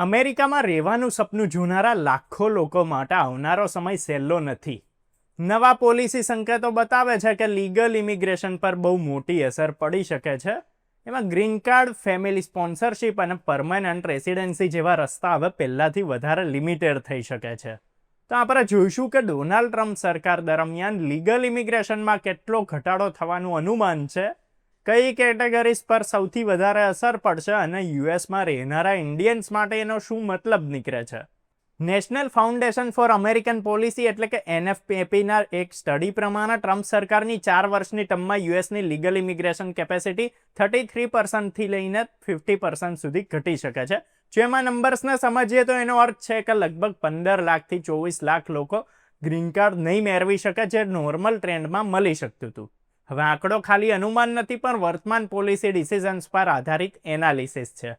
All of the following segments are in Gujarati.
અમેરિકામાં રહેવાનું સપનું જોનારા લાખો લોકો માટે આવનારો સમય સહેલો નથી. નવા પોલિસી સંકેતો બતાવે છે કે લીગલ ઇમિગ્રેશન પર બહુ મોટી અસર પડી શકે છે. એમાં ગ્રીન કાર્ડ, ફેમિલી સ્પોન્સરશિપ અને પરમનન્ટ રેસિડેન્સી જેવા રસ્તા હવે પહેલાંથી વધારે લિમિટેડ થઈ શકે છે. તો આપણે જોઈશું કે ડોનાલ્ડ ટ્રમ્પ સરકાર દરમિયાન લીગલ ઇમિગ્રેશનમાં કેટલો ઘટાડો થવાનું અનુમાન છે. કઈ કેટેગરીઝ પર સૌથી વધારે અસર પડશે અને યુએસમાં રહેનારા ઇન્ડિયન્સ માટે એનો શું મતલબ નીકળે છે? National foundation for American policy એટલે કે એનએફપીના એક સ્ટડી પ્રમાણે ટ્રમ્પ સરકારની ચાર વર્ષની ટર્મમાં યુએસની legal immigration capacity thirty three પર્સન્ટથી લઈને ફિફ્ટી પર્સન્ટ સુધી ઘટી શકે છે. જો એમાં નંબર્સને સમજીએ તો એનો અર્થ છે કે લગભગ પંદર લાખથી ચોવીસ લાખ લોકો ગ્રીન કાર્ડ નહીં મેળવી શકે જે નોર્મલ ટ્રેન્ડમાં મળી શકતું હતું. હવે આંકડો ખાલી અનુમાન નથી, પણ વર્તમાન પોલિસી ડિસિઝન્સ પર આધારિત એનાલિસિસ છે.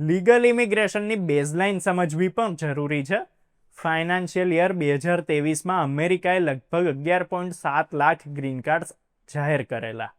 લીગલ ઇમિગ્રેશનની બેઝલાઇન સમજવી પણ જરૂરી છે. ફાઇનાન્શિયલ યર બે હજાર તેવીસમાં અમેરિકાએ લગભગ અગિયાર પોઈન્ટ સાત લાખ ગ્રીન કાર્ડ્સ જાહેર કરેલા.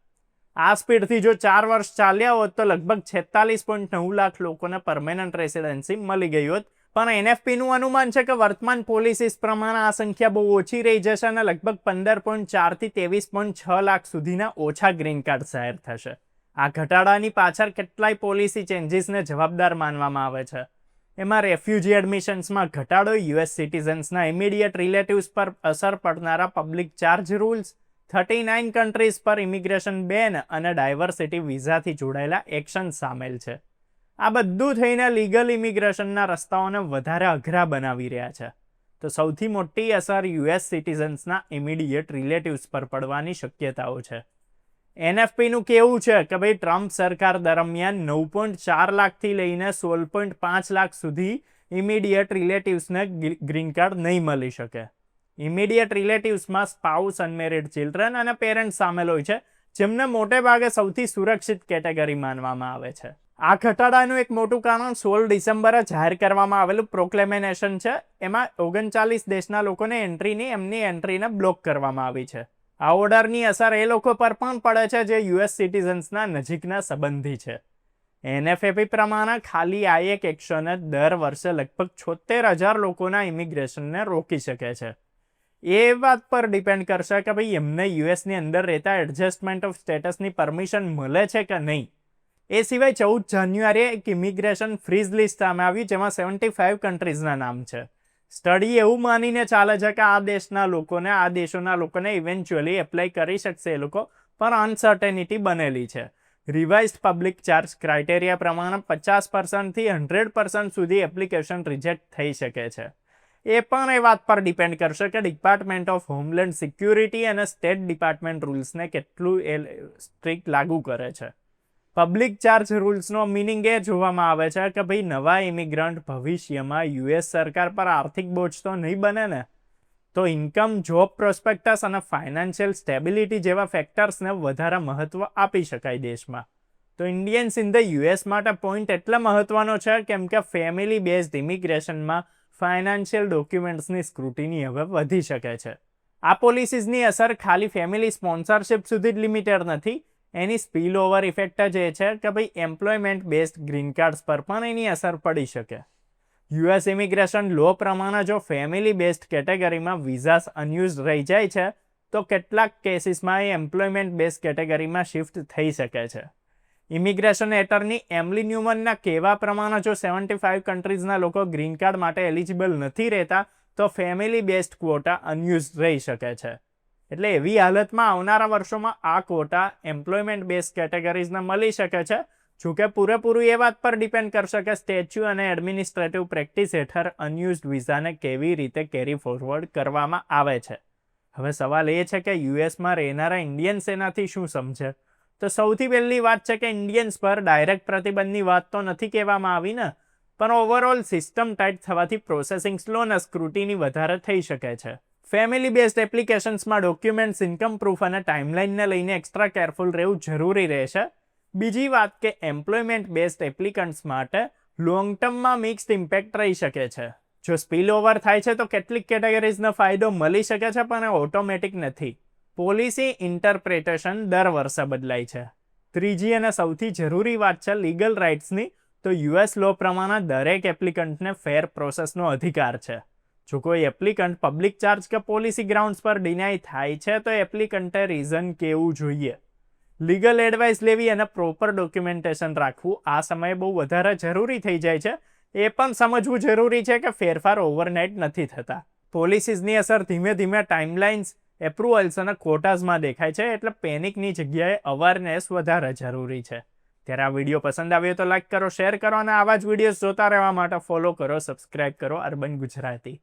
આ સ્પીડથી જો ચાર વર્ષ ચાલ્યા હોત તો લગભગ છેતાલીસ પોઈન્ટ નવ લાખ લોકોને પરમેનન્ટ રેસિડેન્સી મળી ગઈ હોત. પણ એનએફપીનું અનુમાન છે કે વર્તમાન પોલિસીસ પ્રમાણે આ સંખ્યા બહુ ઓછી રહી જશે અને લગભગ પંદર પોઈન્ટ ચારથી ત્રેવીસ પોઈન્ટ છ લાખ સુધીના ઓછા ગ્રીન કાર્ડ જાહેર થશે. આ ઘટાડાની પાછળ કેટલાય પોલિસી ચેન્જીસને જવાબદાર માનવામાં આવે છે. એમાં રેફ્યુજી એડમિશન્સમાં ઘટાડો યુએસ સિટીઝન્સના ઇમિડિયેટ રિલેટિવ્સ પર અસર પડનારા public charge rules thirty nine countries પર ઇમિગ્રેશન બેન અને ડાયવર્સિટી વિઝાથી જોડાયેલા એક્શન સામેલ છે. આ બધું થઈને લીગલ ઇમિગ્રેશનના રસ્તાઓને વધારે અઘરા બનાવી રહ્યા છે. તો સૌથી મોટી અસર યુએસ સિટીઝન્સના ઇમિડિયેટ રિલેટિવ્સ પર પડવાની શક્યતાઓ છે. એનએફપીનું કેવું છે કે ભાઈ ટ્રમ્પ સરકાર દરમિયાન નવ પોઈન્ટ ચાર લાખથી લઈને સોળ પોઈન્ટ પાંચ લાખ સુધી ઇમિડિયેટ રિલેટિવ્સને ગ્રીન કાર્ડ નહીં મળી શકે. ઇમિડિયેટ રિલેટિવ્સમાં સ્પાઉસ, અનમેરિડ ચિલ્ડ્રન અને પેરેન્ટ્સ સામેલ હોય છે, જેમને મોટે ભાગે સૌથી સુરક્ષિત કેટેગરી માનવામાં આવે છે. આ ઘટાડાનું એક મોટું કારણ સોળ ડિસેમ્બરે જાહેર કરવામાં આવેલું પ્રોક્લેમિનેશન છે. એમાં ઓગણચાલીસ દેશના લોકોને એન્ટ્રીની, એમની એન્ટ્રીને બ્લોક કરવામાં આવી છે. આ ઓર્ડરની અસર એ લોકો પર પણ પડે છે જે યુએસ સિટીઝન્સના નજીકના સંબંધી છે. એનએફએપી પ્રમાણે ખાલી આ એક એક્શન જ દર વર્ષે લગભગ છોતેર હજાર લોકોના ઇમિગ્રેશનને રોકી શકે છે. એ વાત પર ડિપેન્ડ કરશે કે ભાઈ એમને યુએસની અંદર રહેતા એડજસ્ટમેન્ટ ઓફ સ્ટેટસની પરમિશન મળે છે કે નહીં. એ સિવાય ચૌદ જાન્યુઆરીએ એક ઇમિગ્રેશન ફ્રીઝ લિસ્ટ સામે આવ્યું, જેમાં સેવન્ટી ફાઇવ કન્ટ્રીઝના નામ છે. સ્ટડી એવું માનીને ચાલે છે કે આ દેશના લોકોને, આ દેશોના લોકોને ઇવેન્ચ્યુઅલી એપ્લાય કરી શકશે એ લોકો, પણ અનસર્ટેનિટી બનેલી છે. રિવાઇઝડ પબ્લિક ચાર્જ ક્રાઇટેરિયા પ્રમાણે પચાસ પર્સન્ટથી હંડ્રેડ પર્સન્ટ સુધી એપ્લિકેશન રિજેક્ટ થઈ શકે છે. એ પણ એ વાત પર ડિપેન્ડ કરશે કે ડિપાર્ટમેન્ટ ઓફ હોમલેન્ડ સિક્યુરિટી અને સ્ટેટ ડિપાર્ટમેન્ટ રૂલ્સને કેટલું એ સ્ટ્રિક્ટ લાગુ કરે છે. પબ્લિક ચાર્જ રૂલ્સનો મિનિંગ એ જોવામાં આવે છે કે ભાઈ નવા ઇમિગ્રન્ટ ભવિષ્યમાં યુએસ સરકાર પર આર્થિક બોજ તો નહીં બને ને. તો ઇન્કમ જોબ પ્રોસ્પેક્ટસ અને ફાઇનાન્શિયલ સ્ટેબિલિટી જેવા ફેક્ટર્સને વધારે મહત્ત્વ આપી શકાય દેશમાં. તો ઇન્ડિયન્સ ઇન ધ યુએસ માટે પોઈન્ટ એટલા મહત્ત્વનો છે કેમ કે ફેમિલી બેઝડ ઇમિગ્રેશનમાં ફાઇનાન્શિયલ ડોક્યુમેન્ટ્સની સ્ક્રુટિની હવે વધી શકે છે. આ પોલિસીઝની અસર ખાલી ફેમિલી સ્પોન્સરશિપ સુધી જ લિમિટેડ નથી એની સ્પીલ ઓવર ઇફેક્ટ જ એ છે કે ભાઈ એમ્પ્લોયમેન્ટ બેઝડ ગ્રીન કાર્ડ્સ પર પણ એની અસર પડી શકે. યુએસ ઇમિગ્રેશન લો પ્રમાણે જો ફેમિલી બેઝડ કેટેગરીમાં વિઝાસ અનયુઝ રહી જાય છે, તો કેટલાક કેસીસમાં એ એમ્પ્લોયમેન્ટ બેઝ કેટેગરીમાં શિફ્ટ થઈ શકે છે. ઇમિગ્રેશન એટર્ની એમલી ન્યુમનના કહેવા પ્રમાણે જો સેવન્ટી ફાઇવ કન્ટ્રીઝના લોકો ગ્રીન કાર્ડ માટે એલિજિબલ નથી રહેતા, તો ફેમિલી બેસ્ડ ક્વોટા અનયુઝ રહી શકે છે. એટલે એવી હાલતમાં આવનારા વર્ષોમાં આ કોટા એમ્પ્લોયમેન્ટ બેઝ કેટેગરીઝને મળી શકે છે જોકે પૂરેપૂરું એ વાત પર ડિપેન્ડ કરશે કે સ્ટેચ્યુ અને એડમિનિસ્ટ્રેટિવ પ્રેક્ટિસ હેઠળ અનયુઝડ વિઝાને કેવી રીતે કેરી ફોરવર્ડ કરવામાં આવે છે. હવે સવાલ એ છે કે યુએસમાં રહેનારા ઇન્ડિયન્સ એનાથી શું સમજે? તો સૌથી પહેલી વાત છે કે ઇન્ડિયન્સ પર ડાયરેક્ટ પ્રતિબંધની વાત તો નથી કહેવામાં આવી ને, પણ ઓવરઓલ સિસ્ટમ ટાઈટ થવાથી પ્રોસેસિંગ સ્લો અને સ્ક્રુટીની વધારે થઈ શકે છે. ફેમિલી બેઝડ એપ્લિકેશન્સમાં ડોક્યુમેન્ટ્સ ઇન્કમ પ્રૂફ અને ટાઈમલાઇનને લઈને એક્સ્ટ્રા કેરફુલ રહેવું જરૂરી રહેશે. બીજી વાત કે એમ્પ્લોયમેન્ટ બેઝડ એપ્લિકન્ટ્સ માટે લોંગ ટર્મમાં મિક્સ્ડ ઇમ્પેક્ટ રહી શકે છે. જો સ્પીલ ઓવર થાય છે તો કેટલીક કેટેગરીઝનો ફાયદો મળી શકે છે પણ ઓટોમેટિક નથી. પોલિસી ઇન્ટરપ્રિટેશન દર વર્ષે બદલાય છે. ત્રીજી અને સૌથી જરૂરી વાત છે લીગલ રાઇટ્સની તો યુએસ લો પ્રમાણે દરેક એપ્લિકન્ટને ફેર પ્રોસેસનો અધિકાર છે. જો કોઈ એપ્લિકન્ટ પબ્લિક ચાર્જ કે પોલિસી ગ્રાઉન્ડ્સ પર ડિનાય થાય છે, તો એપ્લિકન્ટે રીઝન કેવું જોઈએ? લીગલ એડવાઇસ લેવી અને પ્રોપર ડોક્યુમેન્ટેશન રાખવું આ સમયે બહુ વધારે જરૂરી થઈ જાય છે. એ પણ સમજવું જરૂરી છે કે ફેરફાર ઓવરનાઇટ નથી થતા. પોલિસીસની અસર ધીમે ધીમે ટાઈમલાઇન્સ એપ્રુવલ્સ અને કોટાઝમાં દેખાય છે, એટલે પેનિકની જગ્યાએ અવેરનેસ વધારે જરૂરી છે. ત્યારે આ વીડિયો પસંદ આવ્યો તો લાઈક કરો શેર કરો અને આવા જ વિડીયોઝ જોતા રહેવા માટે ફોલો કરો સબસ્ક્રાઇબ કરો, અર્બન ગુજરાતી.